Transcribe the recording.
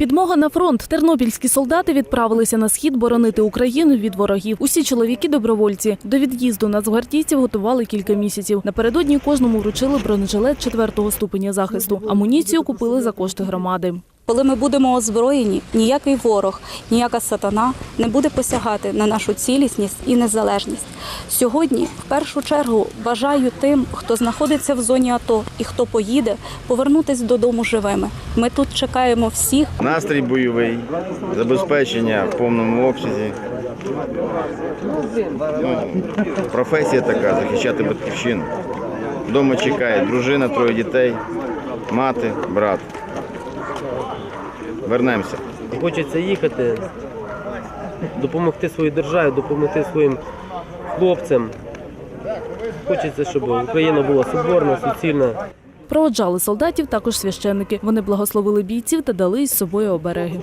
Підмога на фронт. Тернопільські солдати відправилися на схід боронити Україну від ворогів. Усі чоловіки добровольці. До від'їзду нацгвардійців готували кілька місяців. Напередодні кожному вручили бронежилет четвертого ступеня захисту. Амуніцію купили за кошти громади. Коли ми будемо озброєні, ніякий ворог, ніяка сатана не буде посягати на нашу цілісність і незалежність. Сьогодні, в першу чергу, бажаю тим, хто знаходиться в зоні АТО і хто поїде, повернутись додому живими. Ми тут чекаємо всіх. Настрій бойовий, забезпечення в повному обсязі. Професія така захищати батьківщину. Вдома чекає дружина, троє дітей, мати, брат. Вернемося. Хочеться їхати, допомогти своїй державі, допомогти своїм хлопцям. Хочеться, щоб Україна була соборна, суцільна. Проводжали солдатів також священники. Вони благословили бійців та дали із собою обереги.